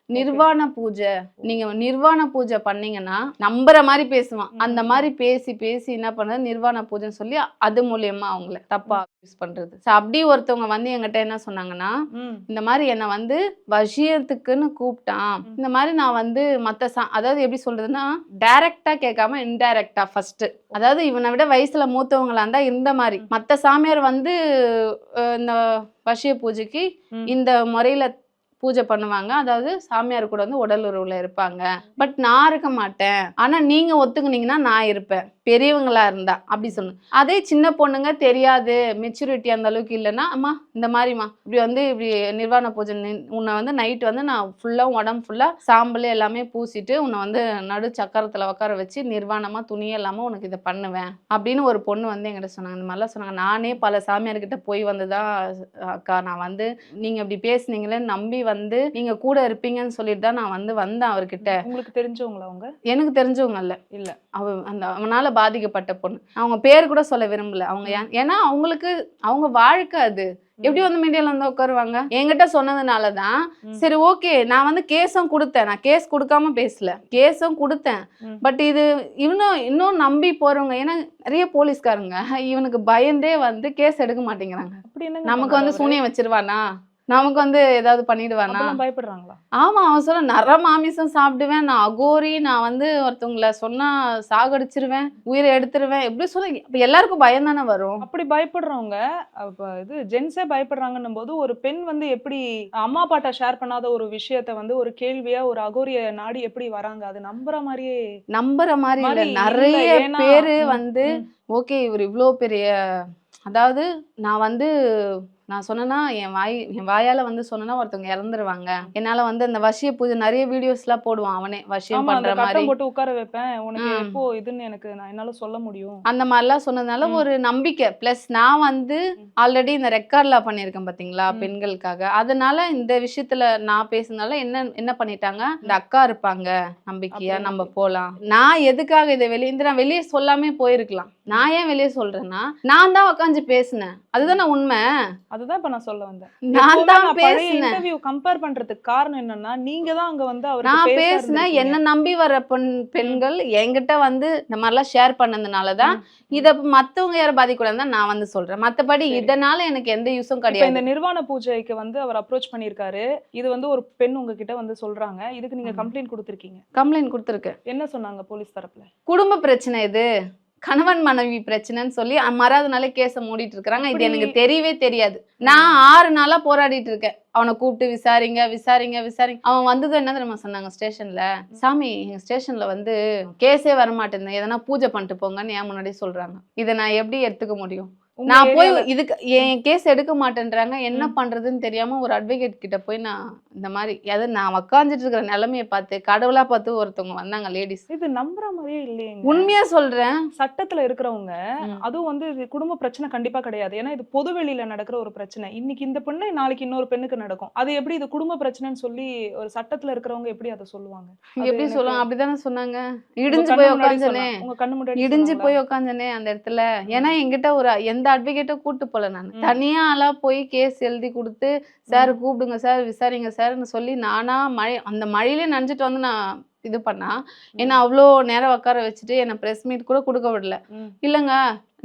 நிர்வாண பூஜை நீங்க நிர்வாண பூஜை பண்ணீங்கன்னா நம்புற மாதிரி பேசுவான். அந்த மாதிரி பேசி பேசி என்ன பண்றது நிர்வாண பூஜைன்னு சொல்லி அது மூலியமா அவங்கள தப்பா யூஸ் பண்றது So, அப்படி ஒருத்தவங்க வந்து என்கிட்ட என்ன சொன்னாங்கன்னா. இந்த மாதிரி என்னை வந்து வசியத்துக்குன்னு கூப்பிட்டான். இந்த மாதிரி நான் வந்து மத்த சா அதாவது எப்படி சொல்றதுன்னா டைரக்டா கேட்காம இன்டைரக்டா ஃபர்ஸ்ட் அதாவது இவனை விட வயசுல மூத்தவங்களா இருந்தா இந்த மாதிரி ம். மத்த சாமியார் வந்து இந்த வசிய பூஜைக்கு. இந்த முறையில பூஜை பண்ணுவாங்க. அதாவது சாமியார் கூட வந்து உடல் உறவுல இருப்பாங்க. பட் நான் இருக்க மாட்டேன். ஆனா நீங்க ஒத்துக்குனீங்கன்னா நான் இருப்பேன். பெரியவங்களா இருந்தா. அப்படி சொல்லணும் அதே சின்ன பொண்ணுங்க தெரியாது. மெச்சூரிட்டி அந்த அளவுக்கு இல்லைன்னா அம்மா இந்த மாதிரிம்மா இப்படி வந்து இப்படி நிர்வாண பூஜை நின்- உன்னை வந்து நைட் வந்து நான் ஃபுல்லா உடம்பு ஃபுல்லா சாம்பல் எல்லாமே பூசிட்டு உன்னை வந்து நடு சக்கரத்துல உட்கார வச்சு நிர்வாணமா துணி இல்லாம உனக்கு இதை பண்ணுவேன். அப்படின்னு ஒரு பொண்ணு வந்து என்கிட்ட சொன்னாங்க. இந்த மாதிரிலாம் சொன்னாங்க. நானே பல சாமியார்கிட்ட போய் வந்துதான் அக்கா நான் வந்து நீங்க இப்படி பேசுனீங்களே நம்பி வந்து நீங்க கூட இருப்பீங்கன்னு சொல்லிட்டு தான் நான் வந்து வந்தேன் அவர்கிட்ட. உங்களுக்கு தெரிஞ்சவங்களா அவங்க? எனக்கு தெரிஞ்சவங்க இல்ல. இல்ல. அவ அந்த அவனால பாதிக்கப்பட்ட பொண்ணு. அவங்க பேர் கூட சொல்ல விரும்பல. அவங்க ஏன்- ஏன்னா அவங்களுக்கு அவங்க வாழ்க்கை அது. எப்படி வந்து மீடியால வந்து உட்காருவாங்க? என்கிட்ட சொன்னதுனால தான் ம். சரி ஓகே நான் வந்து கேஸும் கொடுத்தேன். நான் கேஸ் கொடுக்காம பேசல. கேஸும் கொடுத்தேன். பட் இது இன்னும் இன்னும் நம்பி போறவங்க ஏன்னா நிறைய போலீஸ்காரங்க இவனுக்கு பயந்தே வந்து கேஸ் எடுக்க மாட்டேங்கிறாங்க. நமக்கு வந்து? சூனியம் வச்சிருவானா? நமக்கு வந்து ஏதாவது பண்ணிடுவானா? பயப்படுறாங்களா? ஆமா அவன் சொல்ல நர மாமிசம் சாப்பிடுவேன். நான் அகோரி நான் வந்து ஒருத்தவங்கள சொன்னா சாகடிச்சிருவேன். உயிரை எடுத்துருவேன். எப்படி சொல்ல இப்ப எல்லாருக்கும் பயம் தானே வரும். அப்படி பயப்படுறவங்க அப்ப இது ஜென்ஸே பயப்படுறாங்கன்னும் போது ஒரு பெண் வந்து எப்படி அம்மா அப்பாட்ட ஷேர் பண்ணாத ஒரு விஷயத்த வந்து ஒரு கேள்வியா ஒரு அகோரிய நாடி எப்படி வராங்க? அது நம்புற மாதிரியே நம்புற மாதிரி இல்ல. நிறைய பேரு வந்து. ஓகே இவர் இவ்வளோ பெரிய அதாவது நான் வந்து நான் சொன்னேன்னா என் வாய் என் வாயால வந்து சொன்னேன்னா ஒருத்தவங்க இறந்துருவாங்க. என்னால வந்து அந்த வசிய பூஜை நிறைய வீடியோஸ்லாம் போடுவான் அவனே வசியம் பண்ற மாதிரி. போட்டு உட்கார வைப்பேன். உனக்கு. எப்போ இதுன்னு எனக்கு நான் என்னால சொல்ல முடியும். அந்த மாதிரிலாம் சொன்னதுனால ம். ஒரு நம்பிக்கை. ப்ளஸ் நான் வந்து. ஆல்ரெடி இந்த ரெக்கார்ட்லாம் பண்ணியிருக்கேன் பாத்தீங்களா ம். பெண்களுக்காக. அதனால இந்த விஷயத்துல நான் பேசுனதால என்ன என்ன பண்ணிட்டாங்க இந்த அக்கா இருப்பாங்க நம்பிக்கையா நம்ம போலாம். நான் எதுக்காக இதை வெளியே இந்த நான் வெளியே சொல்லாமே போயிருக்கலாம். நான் ஏன் வெளியே சொல்றேன்னா நான் தான் உட்காந்து பேசினேன். அதுதானே உண்மை. அதுதான் இப்ப நான் சொல்ல வந்தேன். நான் தான் பேசினேன். இன்டர்வியூ கம்பேர் பண்றதுக்கு காரணம் என்னன்னா நீங்க தான் அங்க வந்து அவருக்கு நான் பேச பேசினேன். என்ன நம்பி வர பெண் பெண்கள் என்கிட்ட வந்து இந்த மாதிரிலாம் ஷேர் பண்ணதுனால தான். இதை மத்தவங்க யாரும் பாதிக்கூடாதுன்னு தான் நான் வந்து சொல்றேன். மத்தபடி. இதனால எனக்கு எந்த யூஸும் கிடையாது. இந்த நிர்வாண பூஜைக்கு வந்து அவர் அப்ரோச் பண்ணிருக்காரு இது வந்து ஒரு பெண் உங்ககிட்ட வந்து சொல்றாங்க. இதுக்கு நீங்க. கம்ப்ளைண்ட் கொடுத்திருக்கீங்க. கம்ப்ளைண்ட் கொடுத்துருக்கேன். என்ன சொன்னாங்க போலீஸ் தரப்புல? குடும்ப பிரச்சனை இது. கணவன் மனைவி பிரச்சனைன்னு சொல்லி மறாத நாளே கேஸ மூடிட்டு இருக்காங்க இது எனக்கு தெரியவே தெரியாது. நான் ஆறு நாளா போராடிட்டு இருக்கேன். அவனை கூப்பிட்டு விசாரிங்க விசாரிங்க விசாரிங்க. அவன் வந்தது என்ன தெரியுமா சொன்னாங்க ஸ்டேஷன்ல? சாமி எங்க ஸ்டேஷன்ல வந்து கேஸே வர மாட்டேங்குது எதனா பூஜை பண்ணிட்டு போங்கன்னு ஏன் முன்னாடி சொல்றாங்க. இதை நான் எப்படி எடுத்துக்க முடியும்? நான் போய் இதுக்கு என் கேஸ் எடுக்க மாட்டேன்றாங்க. என்ன. பண்றதுன்னு தெரியாம ஒரு அட்வொகேட் கிட்ட போய் நான் இந்த மாதிரி அது நான் உக்காந்துட்டு இருக்கிற நிலைமைய பார்த்து கடவுளா பார்த்து ஒருத்தவங்க வந்தாங்க லேடிஸ் இது நம்புற மாதிரியே இல்லையேங்க. உண்மையா சொல்றேன். சட்டத்துல இருக்கிறவங்க. அதுவும் வந்து இது குடும்ப பிரச்சனை கண்டிப்பா கிடையாது. ஏன்னா இது பொது வெளியில நடக்கிற ஒரு பிரச்சனை. இன்னைக்கு இந்த பெண்ணு நாளைக்கு இன்னொரு பெண்ணுக்கு நடக்கும். அது எப்படி இது குடும்ப பிரச்சனைன்னு சொல்லி ஒரு சட்டத்துல இருக்கிறவங்க எப்படி அதை சொல்லுவாங்க? எப்படி சொல்லுவாங்க? அப்படிதானே சொன்னாங்க. இடிஞ்சு போய் உட்காந்துனே சொன்னா- உங்க கண்ணு முன்னாடி இடிஞ்சு? போய் உட்காந்துனே அந்த இடத்துல. ஏன்னா என்கிட்ட ஒரு எந்த அட்வொகேட்டும் கூட்டு போல நான். தனியா ஆளா போய் கேஸ் எழுதி கொடுத்து சார் கூப்பிடுங்க சார் விசாரிங்க சார்னு சொல்லி நானா மழை அந்த மழையிலே நனைஞ்சிட்டு வந்து நான் இது பண்ணா ஏன்னா அவ்வளோ நேரம் உட்கார வச்சுட்டு என்னை ப்ரெஸ் மீட் கூட கொடுக்க விடல. இல்லைங்க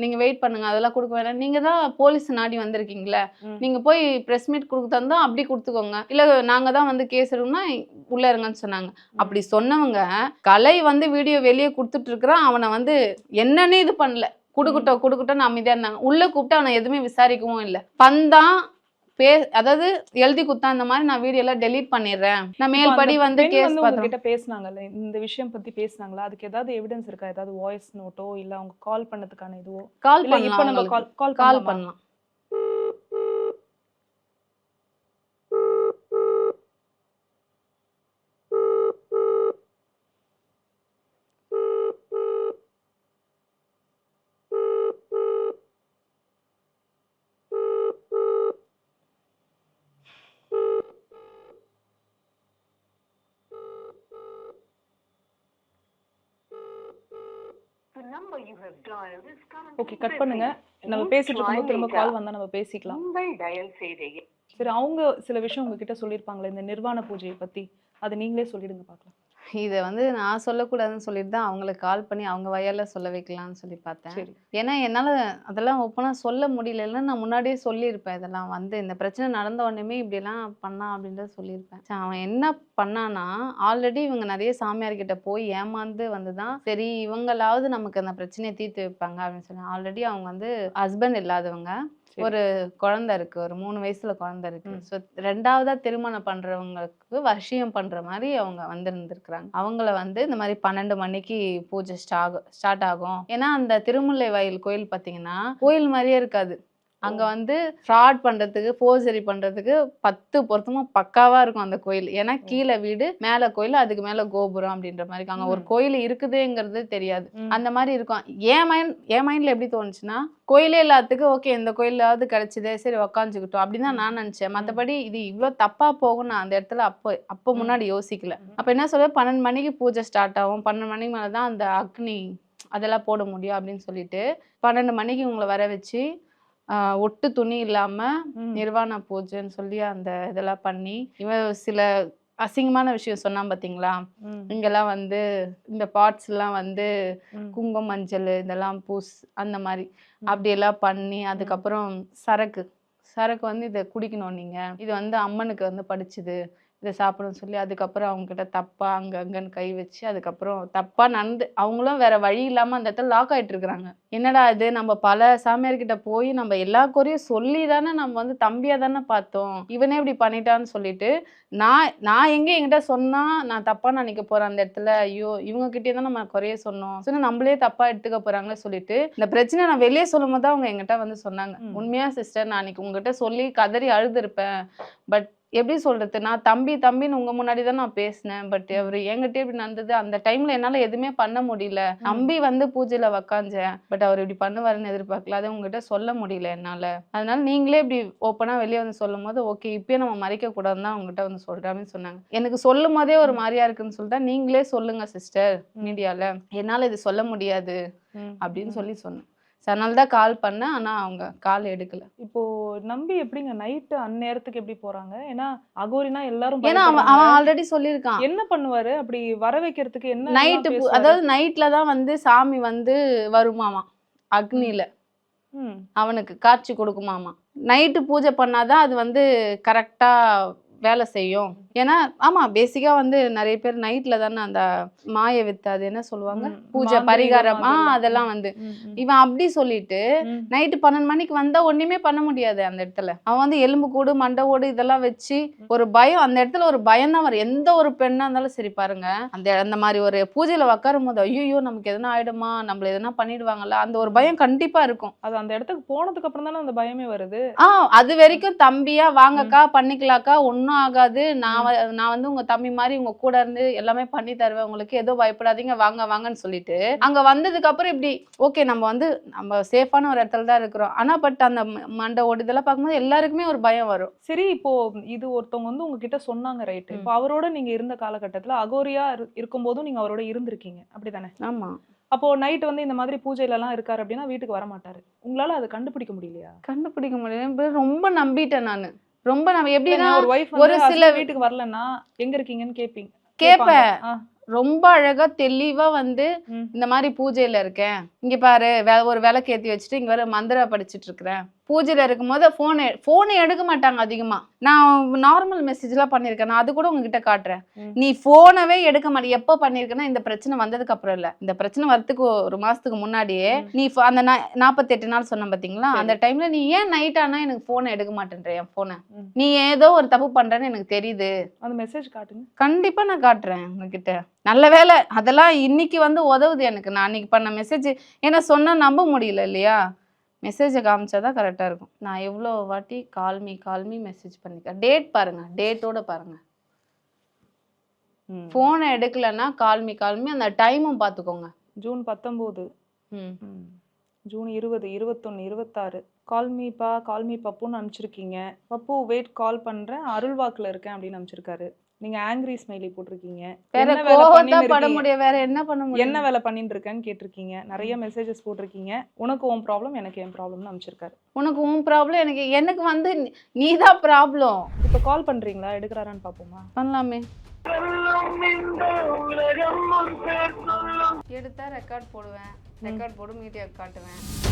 நீங்க வெயிட் பண்ணுங்க அதெல்லாம் கொடுக்க வேணாம். நீங்க தான் போலீஸ் நாடி வந்திருக்கீங்களே. நீங்க போய் ப்ரெஸ் மீட் கொடுக்க தந்தா அப்படி கொடுத்துக்கோங்க. இல்ல நாங்க தான் வந்து கேஸ் எடுக்கணும்னா உள்ள இருங்கன்னு சொன்னாங்க. அப்படி சொன்னவங்க கலை வந்து வீடியோ வெளியே கொடுத்துட்டு இருக்கிறான் அவனை வந்து என்னன்னே இது பண்ணல. குடுக்கட்டும் குடுக்கட்டும் அமைதியா இருந்தாங்க. உள்ள கூப்பிட்டு அவனை எதுவுமே விசாரிக்கவும் இல்லை. பந்தான் பே அதாவது எழுதி குத்தா அந்த மாதிரி நான் வீடியோ எல்லாம் டெலீட் பண்ணிடுறேன். நான் மேல்படி வந்து கேஸ் உங்ககிட்ட பேசுனாங்கல்ல இந்த விஷயம் பத்தி பேசுனாங்களா? அதுக்கு ஏதாவது எவிடன்ஸ் இருக்கா? ஏதாவது வாய்ஸ் நோட்டோ இல்ல அவங்க கால் பண்ணதுக்கான இதுவோ? கால் பண்ணலாம் கால் கால் கால் பண்ணலாம் பண்ணலாம் ஓகே கட் பண்ணுங்க. நம்ம பேசிட்டு இருக்கும்போது திரும்ப கால் வந்தா நம்ம பேசிக்கலாம். சரி அவங்க சில விஷயம் உங்ககிட்ட சொல்லியிருப்பாங்களே இந்த நிர்வாண பூஜையை பத்தி. அது நீங்களே சொல்லிடுங்க பார்க்கலாம். இதை வந்து நான் சொல்லக்கூடாதுன்னு சொல்லிட்டு தான் அவங்களுக்கு கால் பண்ணி அவங்க வயல்ல சொல்ல வைக்கலாம்னு சொல்லி பார்த்தேன். ஏன்னா என்னால் அதெல்லாம் ஓப்பனாக சொல்ல முடியலன்னா நான் முன்னாடியே சொல்லியிருப்பேன் இதெல்லாம் வந்து இந்த பிரச்சனை நடந்த உடனேமே இப்படிலாம் பண்ணான் அப்படின்றத சொல்லியிருப்பேன். அவன் என்ன பண்ணானா ஆல்ரெடி இவங்க நிறைய சாமியார்கிட்ட போய் ஏமாந்து வந்து தான் சரி இவங்களாவது நமக்கு அந்த பிரச்சனையை தீர்த்து வைப்பாங்க அப்படின்னு சொல்லி. ஆல்ரெடி அவங்க வந்து ஹஸ்பண்ட் இல்லாதவங்க. ஒரு குழந்தை இருக்கு ஒரு மூணு வயசுல குழந்தை இருக்கு. ஸோ ரெண்டாவதா திருமணம் பண்றவங்களுக்கு வசியம் பண்ற மாதிரி அவங்க வந்திருந்திருக்கிறாங்க. அவங்கள வந்து இந்த மாதிரி பன்னெண்டு மணிக்கு பூஜை ஸ்டார்ட் ஆகும். ஏன்னா அந்த திருமுல்லை வயல் கோயில் பார்த்தீங்கன்னா கோயில் மாதிரியே இருக்காது. அங்க வந்து ஃப்ராட் பண்றதுக்கு ஃபோர்ஜரி பண்றதுக்கு பத்து பொருத்தமும் பக்காவா இருக்கும் அந்த கோயில். ஏன்னா கீழே வீடு மேல கோயில் அதுக்கு மேல கோபுரம் அப்படின்ற மாதிரி இருக்கும் அங்க ஒரு. கோயில் இருக்குதுங்கிறது தெரியாது. அந்த மாதிரி இருக்கும். என் மைண்ட் என் மைண்ட்ல எப்படி தோணுச்சுன்னா கோயிலே எல்லாத்துக்கும் ஓகே இந்த கோயிலாவது கிடைச்சதே சரி உக்காந்துக்கிட்டோம் அப்படின்னு தான் நான் நினைச்சேன். மத்தபடி இது இவ்ளோ தப்பா போகும் நான் அந்த இடத்துல அப்போ அப்போ. முன்னாடி யோசிக்கல. அப்ப என்ன சொல்ல பன்னெண்டு மணிக்கு பூஜை ஸ்டார்ட் ஆகும். பன்னெண்டு மணிக்கு மேல தான் அந்த அக்னி அதெல்லாம் போட முடியும் அப்படின்னு சொல்லிட்டு பன்னெண்டு மணிக்கு உங்களை வர வச்சு ஒட்டு துணி இல்லாம. நிர்வாண பூஜைன்னு சொல்லி அந்த இதெல்லாம் பண்ணி இவன் சில அசிங்கமான விஷயம் சொன்னான் பாத்தீங்களா. இங்கெல்லாம் வந்து இந்த பார்ட்ஸ் எல்லாம் வந்து. குங்குமம் மஞ்சள் இதெல்லாம் பூஸ் அந்த மாதிரி. அப்படியெல்லாம் பண்ணி அதுக்கப்புறம் சரக்கு சரக்கு வந்து இதை குடிக்கணும் நீங்க இது வந்து அம்மனுக்கு வந்து படிச்சுது இதை சாப்பிடணும்னு சொல்லி அதுக்கப்புறம் அவங்க கிட்ட தப்பா அங்க அங்கன்னு கை வச்சு அதுக்கப்புறம் தப்பா நடந்து அவங்களும் வேற வழி இல்லாம அந்த இடத்துல லாக் ஆயிட்டு இருக்கிறாங்க. என்னடா இது? நம்ம பல சாமியார் கிட்ட போய் நம்ம எல்லா குறையும் சொல்லி தானே நம்ம வந்து தம்பியா தானே பார்த்தோம். இவனே இப்படி பண்ணிட்டான்னு சொல்லிட்டு நான் நான் எங்க என்கிட்ட சொன்னா நான் தப்பா நினைக்க போறேன் அந்த இடத்துல? ஐயோ இவங்க கிட்டே தான் நம்ம குறைய சொன்னோம். சொன்னா நம்மளே தப்பா எடுத்துக்க போறாங்களே சொல்லிட்டு இந்த பிரச்சனை நான் வெளியே சொல்லும் போது தான் அவங்க என்கிட்ட வந்து சொன்னாங்க. ம். உண்மையா சிஸ்டர் நான் அன்னைக்கு உங்ககிட்ட சொல்லி கதறி அழுதுருப்பேன். பட் எப்படி சொல்றது? நான் தம்பி தம்பின்னு உங்க முன்னாடி தான் நான் பேசினேன். பட் அவர் என்கிட்ட இப்படி நடந்தது. அந்த டைம்ல என்னால எதுவுமே பண்ண முடியல. நம்பி வந்து பூஜையில உக்காஞ்சேன் பட் அவர் இப்படி பண்ணுவாருன்னு எதிர்பார்க்கல. அதை உங்ககிட்ட சொல்ல முடியல என்னால. அதனால நீங்களே இப்படி ஓப்பனா வெளியே வந்து சொல்லும் போது ஓகே இப்பயே நம்ம மறைக்க கூடாதுன்னு தான் உங்ககிட்ட வந்து அப்படின்னு சொன்னாங்க. எனக்கு சொல்லும் போதே ஒரு மாதிரியா இருக்குன்னு சொல்லிட்டா நீங்களே சொல்லுங்க சிஸ்டர் மீடியால. என்னால இது சொல்ல முடியாது. அப்படின்னு சொல்லி சொன்னேன். So, அதனால தான் கால் பண்ணேன். ஆனா அவங்க கால் எடுக்கல. இப்போ நம்பி எப்படிங்க? நைட்டு அந்நேரத்துக்கு எப்படி போறாங்க? ஏன்னா அகோரினா எல்லாரும் ஏன்னா அவன் ஆல்ரெடி சொல்லியிருக்கான். என்ன பண்ணுவாரு? அப்படி வர வைக்கிறதுக்கு என்ன நைட்டு அதாவது நைட்ல தான் வந்து சாமி வந்து வருமாமா? அக்னியில அவனுக்கு காட்சி கொடுக்குமாமா? நைட்டு பூஜை பண்ணாதான் அது வந்து கரெக்டா வேலை செய்யும். ஏன்னா ஆமா பேசிக்கா வந்து நிறைய பேர் நைட்ல தானே அந்த மாய வித்து அது என்ன சொல்லுவாங்க. பூஜை பரிகாரம். ஆ அதெல்லாம். வந்து. இவன் அப்படி சொல்லிட்டு. நைட்டு பன்னெண்டு மணிக்கு வந்தா ஒண்ணுமே பண்ண முடியாது அந்த இடத்துல. அவன் வந்து எலும்பு கூடு மண்டை ஓடு இதெல்லாம் வச்சு ஒரு பயம் அந்த இடத்துல ஒரு பயம் தான் வரும். எந்த ஒரு பெண்ணா இருந்தாலும் சரி பாருங்க. அந்த அந்த மாதிரி ஒரு பூஜையில உட்காரும் போது ஐயோ நமக்கு எதனா ஆயிடுமா? நம்மள எதனா பண்ணிடுவாங்கல்ல? அந்த ஒரு பயம் கண்டிப்பா இருக்கும். அது அந்த இடத்துக்கு போனதுக்கு அப்புறம் தானே அந்த பயமே வருது. ஆ அது வரைக்கும் தம்பியா வாங்கக்கா பண்ணிக்கலாக்கா ஒன்றும் ஆகாது. நான் நான் வந்து உங்க தம்பி மாதிரி உங்க கூட இருந்து எல்லாமே பண்ணி தருவேன். உங்களுக்கு ஏதோ பயப்படாதீங்க. வாங்க வாங்கன்னு சொல்லிட்டு. அங்க வந்ததுக்கு அப்புறம் இப்படி ஓகே நம்ம வந்து நம்ம சேஃபான ஒரு இடத்துல தான் இருக்கிறோம். ஆனா பட் அந்த மண்டை ஓடு இதெல்லாம் பார்க்கும்போது எல்லாருக்குமே ஒரு பயம் வரும். சரி இப்போ இது ஒருத்தவங்க வந்து உங்ககிட்ட சொன்னாங்க ரைட் இப்போ அவரோட நீங்க இருந்த காலகட்டத்துல அகோரியா இரு- இருக்கும்போதும் நீங்க அவரோட இருந்திருக்கீங்க. அப்படிதானே? ஆமா. அப்போ நைட் வந்து இந்த மாதிரி பூஜையில எல்லாம் இருக்காரு அப்படின்னா வீட்டுக்கு வர மாட்டாரு உங்களால அதை கண்டுபிடிக்க முடியலையா? கண்டுபிடிக்க முடியல. ரொம்ப நம்பிட்டேன் நானு. ரொம்ப நம்ம எப்படின்னா ஒரு ஒய்ஃப் ஒரு ஒரு சில- வீட்டுக்கு வரலன்னா எங்க இருக்கீங்கன்னு கேப்பீங்க? கேட்பேன் ரொம்ப அழகா தெளிவா வந்து. இந்த மாதிரி பூஜையில இருக்கேன். இங்க பாரு ஒரு விளக்கு ஏத்தி வச்சுட்டு இங்க வர மந்திர படிச்சிட்டு இருக்கிறேன். பூஜையில இருக்கும்போது போனை போனை எடுக்க மாட்டாங்க அதிகமா. நான் நார்மல் மெசேஜ் எல்லாம் பண்ணிருக்கேன். நான் அது கூட உங்ககிட்ட காட்டுறேன். நீ போனவே எடுக்க மாட்டே. எப்ப பண்ணிருக்கேன்னா இந்த பிரச்சனை வந்ததுக்கு அப்புறம் இல்ல. இந்த பிரச்சனை வரதுக்கு ஒரு மாசத்துக்கு முன்னாடியே நீ அந்த நாற்பத்தி எட்டு நாள் சொன்ன பாத்தீங்களா? சரி. அந்த டைம்ல நீ ஏன் நைட் ஆனா எனக்கு போனை எடுக்க மாட்டேன்ற என் போனை ம். நீ ஏதோ ஒரு தப்பு பண்றேன்னு எனக்கு தெரியுது. அந்த மெசேஜ் காட்டுங்க. கண்டிப்பா நான் காட்டுறேன் உங்ககிட்ட. நல்ல வேலை அதெல்லாம் இன்னைக்கு வந்து உதவுது எனக்கு. நான் அன்னைக்கு பண்ண மெசேஜ் ஏன்னா சொன்னா நம்ப முடியல இல்லையா? மெசேஜை காமிச்சாதான் கரெக்டா இருக்கும். நான் எவ்வளோ வாட்டி call me call me message பண்ணிருக்கேன் டேட் பாருங்க டேட்டோட பாருங்க. ம். ஃபோனை எடுக்கலைன்னா கால்மி கால்மி அந்த டைமும் பார்த்துக்கோங்க. ஜூன் பத்தொம்போது. ஜூன் இருபது இருபத்தொன்னு இருபத்தாறு. கால்மீப்பா கால்மீ பப்புன்னு அனுப்பிச்சிருக்கீங்க. பப்பு வெயிட் கால் பண்றேன் அருள்வாக்குல இருக்கேன் அப்படின்னு அனுப்பிச்சிருக்காரு. நீங்க ஆங்கிரி ஸ்மைலி போட்டிருக்கீங்க. வேற கோவத்தை பட? முடியும் வேற என்ன பண்ண முடியும்? என்ன வேலை பண்ணிட்டு இருக்கேன்னு கேட்டிருக்கீங்க. நிறைய மெசேஜஸ் போட்டிருக்கீங்க. உனக்கு உன் ப்ராப்ளம் எனக்கு என் ப்ராப்ளம்னு அனுப்பிச்சிருக்காரு. உனக்கு உன் ப்ராப்ளம் எனக்கு எனக்கு வந்து நீ- நீதான் ப்ராப்ளம் இப்போ கால் பண்றீங்களா? எடுக்கிறாரான்னு பாப்போமா? பண்ணலாமே. எடுத்தா ரெக்கார்ட் போடுவேன். ரெக்கார்ட் போட்டு மீடியா காட்டுவேன்.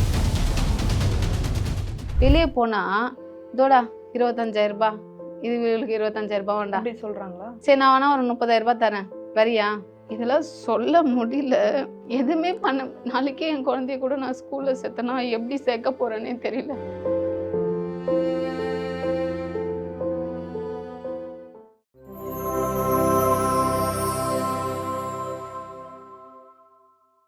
வெளியே போனா இதோடா இருபத்தஞ்சாயிரம் ரூபாய். இது இவளுக்கு இருபத்தஞ்சாயிரம் ரூபாய் வேண்டாம் அப்படி சொல்றாங்களா? சரி நான் வேணா ஒரு முப்பதாயிரம் ரூபாய் தரேன். வரியா? இதெல்லாம் சொல்ல முடியல. எதுவுமே பண்ண நாளைக்கே என் குழந்தைய கூட நான் ஸ்கூல்ல சேர்த்தனா எப்படி சேர்க்க போறேன்னே தெரியல.